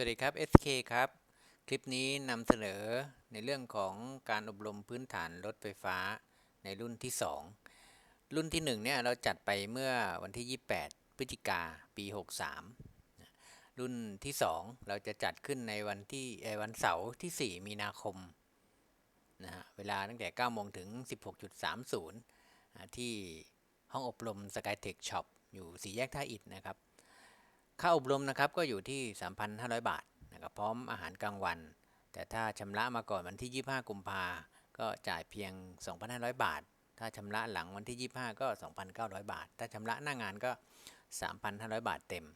วัสดีครับ SK ครับ คลิปนี้นำเสนอในเรื่องของการอบรมพื้นฐานรถไฟฟ้าในรุ่นที่ 2 รุ่นที่1เนี่ยเราจัดไปเมื่อวันที่ 28 พฤศจิกาปี 63 รุ่นที่ 2 เราจะจัดขึ้นในวันที่เอวันเสาร์ที่ 4 มีนาคมนะฮะเวลาตั้งแต่ 9 โมงถึง 16.30อ่าที่ห้องอบรม Skytech Shop อยู่สี่แยกท่าอิฐนะครับ ค่าอบรมนะครับก็อยู่ที่ 3,500 บาทนะครับพร้อมอาหารกลางวัน แต่ถ้าชำระมาก่อนวันที่ 25 กุมภาก็จ่ายเพียง 2,500 บาท ถ้าชำระหลังวันที่ 25 ก็ 2,900 บาท ถ้าชำระหน้างานก็ 3,500 บาทเต็ม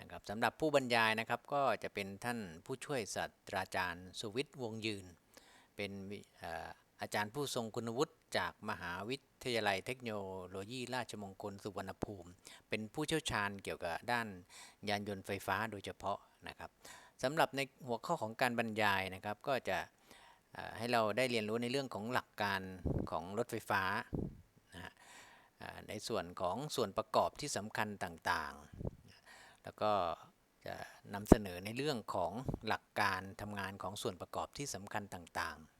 นะครับสำหรับผู้บรรยายนะครับก็จะเป็นท่านผู้ช่วยศาสตราจารย์สุวิทย์วงยืน เป็น อาจารย์ผู้ทรงคุณวุฒิจากมหาวิทยาลัยเทคโนโลยีราชมงคลสุวรรณภูมิ เป็นผู้เชี่ยวชาญเกี่ยวกับด้านยานยนต์ไฟฟ้าโดยเฉพาะนะครับสำหรับในหัวข้อของการบรรยายนะครับก็จะให้เราได้เรียนรู้ในเรื่องของหลักการของรถไฟฟ้านะในส่วนของส่วนประกอบที่สำคัญต่างๆ แล้วก็จะนำเสนอในเรื่องของหลักการทำงานของส่วนประกอบที่สำคัญต่างๆ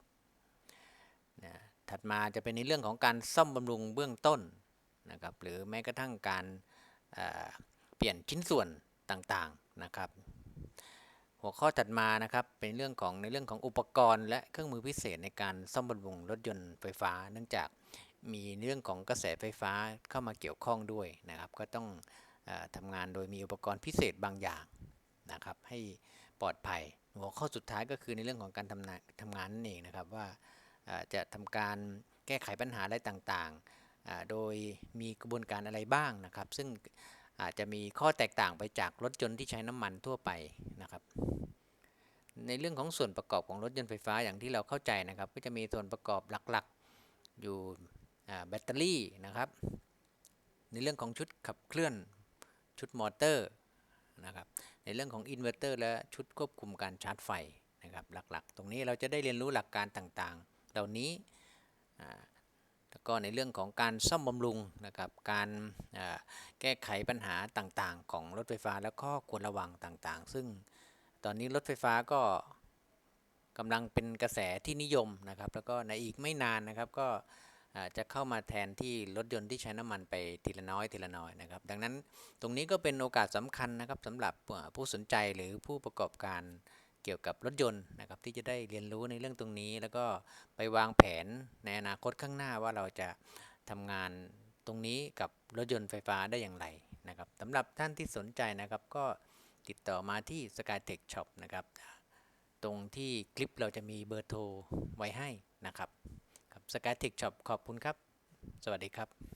ถัดมาจะเป็นในเรื่องของการซ่อมบำรุงเบื้องต้นนะครับหรือแม้กระทั่งการเเปลี่ยนชิ้นส่วนต่างๆนะครับ หัวข้อถัดมานะครับเป็นเรื่องของในเรื่องของอุปกรณ์ และเครื่องมือพิเศษในการซ่อมบำรุงรถยนต์ไฟฟ้า เนื่องจากมีเรื่องของกระแสไฟฟ้าเข้ามาเกี่ยวข้องด้วยนะครับ ก็ต้องอทำงานโดยมีอุปกรณ์พิเศษบางอย่างนะครับให้ปลอดภัย หัวข้อสุดท้ายก็คือในเรื่องของการทำงานทำงานนั่นเองนะครับว่า จะทำการแก้ไขปัญหาอะไรต่างๆ โดยมีกระบวนการอะไรบ้างนะครับ ซึ่งอาจจะมีข้อแตกต่างไปจากรถยนต์ที่ใช้น้ำมันทั่วไปนะครับ ในเรื่องของส่วนประกอบของรถยนต์ไฟฟ้าอย่างที่เราเข้าใจนะครับ ก็จะมีส่วนประกอบหลักๆอยู่แบตเตอรี่นะครับ ในเรื่องของชุดขับเคลื่อนชุดมอเตอร์นะครับในเรื่องของอินเวอร์เตอร์และชุดควบคุมการชาร์จไฟนะครับหลักๆ ตรงนี้เราจะได้เรียนรู้หลักการต่างๆ เหล่านี้แล้วก็ในเรื่องของการซ่อมบำรุงนะครับ การแก้ไขปัญหาต่างๆ ของรถไฟฟ้าแล้วก็ควรระวังต่างๆ ซึ่งตอนนี้รถไฟฟ้าก็กำลังเป็นกระแสที่นิยมนะครับ แล้วก็ในอีกไม่นานนะครับก็จะเข้ามาแทนที่รถยนต์ที่ใช้น้ำมันไปทีละน้อยทีละน้อยนะครับ ดังนั้นตรงนี้ก็เป็นโอกาสสำคัญนะครับสำหรับผู้สนใจหรือผู้ประกอบการ เกี่ยวกับรถยนต์นะครับที่จะได้เรียนรู้ในเรื่องตรงนี้ แล้วก็ไปวางแผนในอนาคตข้างหน้าว่าเราจะทำงานตรงนี้กับรถยนต์ไฟฟ้าได้อย่างไรนะครับสำหรับท่านที่สนใจนะครับก็ติดต่อมาที่ Skytech Shop นะครับ ตรงที่คลิปเราจะมีเบอร์โทรไว้ให้นะครับครับ Skytech Shop ขอบคุณครับ สวัสดีครับ